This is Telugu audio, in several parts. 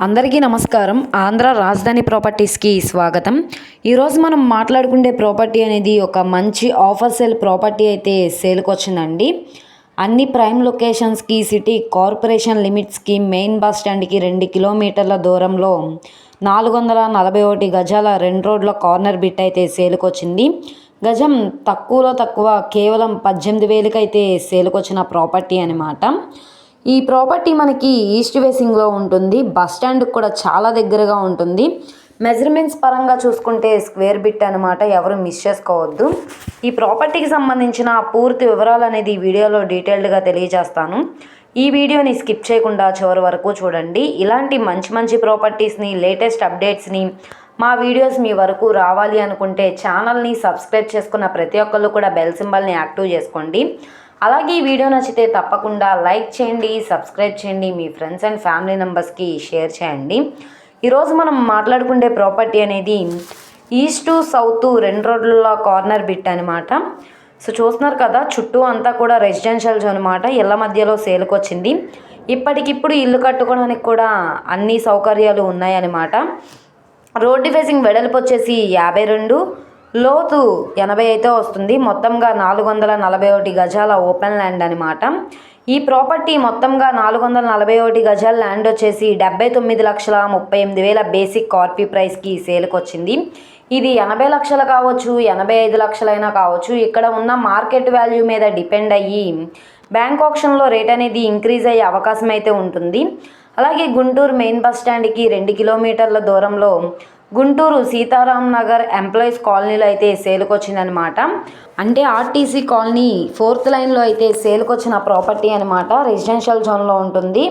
అందరికీ నమస్కారం. ఆంధ్ర రాజధాని ప్రాపర్టీస్కి స్వాగతం. ఈరోజు మనం మాట్లాడుకునే ప్రాపర్టీ అనేది ఒక మంచి ఆఫర్ సేల్ ప్రాపర్టీ అయితే సేల్కి వచ్చిందండి. అన్ని ప్రైమ్ లొకేషన్స్కి సిటీ కార్పొరేషన్ లిమిట్స్కి మెయిన్ బస్ స్టాండ్కి రెండు కిలోమీటర్ల దూరంలో నాలుగు వందల నలభై ఒకటి గజాల రెండు రోడ్ల కార్నర్ బిట్ అయితే సేల్కి వచ్చింది. గజం తక్కువలో తక్కువ కేవలం పద్దెనిమిది వేలకైతే సేల్కి వచ్చిన ప్రాపర్టీ అనమాట ఈ ప్రాపర్టీ మనకి ఈస్ట్ వేసింగ్లో ఉంటుంది. బస్ స్టాండ్కి కూడా చాలా దగ్గరగా ఉంటుంది. మెజర్మెంట్స్ పరంగా చూసుకుంటే స్క్వేర్ బిట్ అనమాట ఎవరు మిస్ చేసుకోవద్దు. ఈ ప్రాపర్టీకి సంబంధించిన పూర్తి వివరాలు అనేది ఈ వీడియోలో డీటెయిల్డ్గా తెలియజేస్తాను. ఈ వీడియోని స్కిప్ చేయకుండా చివరి వరకు చూడండి. ఇలాంటి మంచి మంచి ప్రాపర్టీస్ని లేటెస్ట్ అప్డేట్స్ని మా వీడియోస్ మీ వరకు రావాలి అనుకుంటే ఛానల్ని సబ్స్క్రైబ్ చేసుకున్న ప్రతి ఒక్కళ్ళు కూడా బెల్ సింబల్ని యాక్టివ్ చేసుకోండి. అలాగే ఈ వీడియో నచ్చితే తప్పకుండా లైక్ చేయండి సబ్స్క్రైబ్ చేయండి మీ ఫ్రెండ్స్ అండ్ ఫ్యామిలీ మెంబర్స్కి షేర్ చేయండి. ఈరోజు మనం మాట్లాడుకునే ప్రాపర్టీ అనేది ఈస్ట్ సౌత్ రెండు రోడ్ల కార్నర్ బిట్ అనమాట సో చూస్తున్నారు కదా చుట్టూ అంతా కూడా రెసిడెన్షియల్ జోన్ అనమాట ఇళ్ళ మధ్యలో సేల్కి వచ్చింది. ఇప్పటికిప్పుడు ఇల్లు కట్టుకోవడానికి కూడా అన్ని సౌకర్యాలు ఉన్నాయన్నమాట. రోడ్డు ఫేసింగ్ వెడల్పు వచ్చేసి యాభై రెండు లోతు ఎనభై అయితే వస్తుంది. మొత్తంగా నాలుగు వందల నలభై ఒకటి గజాల ఓపెన్ ల్యాండ్ అనమాట ఈ ప్రాపర్టీ మొత్తంగా నాలుగు వందల నలభై ఒకటి గజాల ల్యాండ్ వచ్చేసి డెబ్బై తొమ్మిది లక్షల ముప్పై ఎనిమిది వేల బేసిక్ కార్పీ ప్రైస్కి సేల్కి వచ్చింది. ఇది ఎనభై లక్షలు కావచ్చు ఎనభై ఐదు లక్షలైనా కావచ్చు ఇక్కడ ఉన్న మార్కెట్ వాల్యూ మీద డిపెండ్ అయ్యి బ్యాంక్ ఆప్షన్లో రేట్ అనేది ఇంక్రీజ్ అయ్యే అవకాశం అయితే ఉంటుంది. అలాగే గుంటూరు మెయిన్ బస్ స్టాండ్కి రెండు కిలోమీటర్ల దూరంలో గుంటూరు సీతారాం నగర్ ఎంప్లాయీస్ కాలనీలో అయితే సేల్కి వచ్చిందనమాట అంటే ఆర్టీసీ కాలనీ ఫోర్త్ లైన్లో అయితే సేల్కి వచ్చిన ప్రాపర్టీ అనమాట రెసిడెన్షియల్ జోన్లో ఉంటుంది.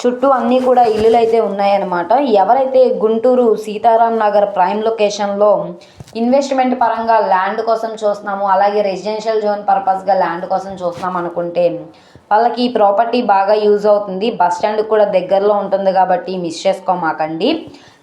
చుట్టూ అన్నీ కూడా ఇల్లులు అయితే ఉన్నాయన్నమాట. ఎవరైతే గుంటూరు సీతారాం నగర్ ప్రైమ్ లొకేషన్లో ఇన్వెస్ట్మెంట్ పరంగా ల్యాండ్ కోసం చూస్తున్నాము అలాగే రెసిడెన్షియల్ జోన్ పర్పస్గా ల్యాండ్ కోసం చూస్తున్నాం అనుకుంటే వాళ్ళకి ఈ ప్రాపర్టీ బాగా యూజ్ అవుతుంది. బస్ స్టాండ్ కూడా దగ్గరలో ఉంటుంది కాబట్టి మిస్ చేసుకోమాకండి.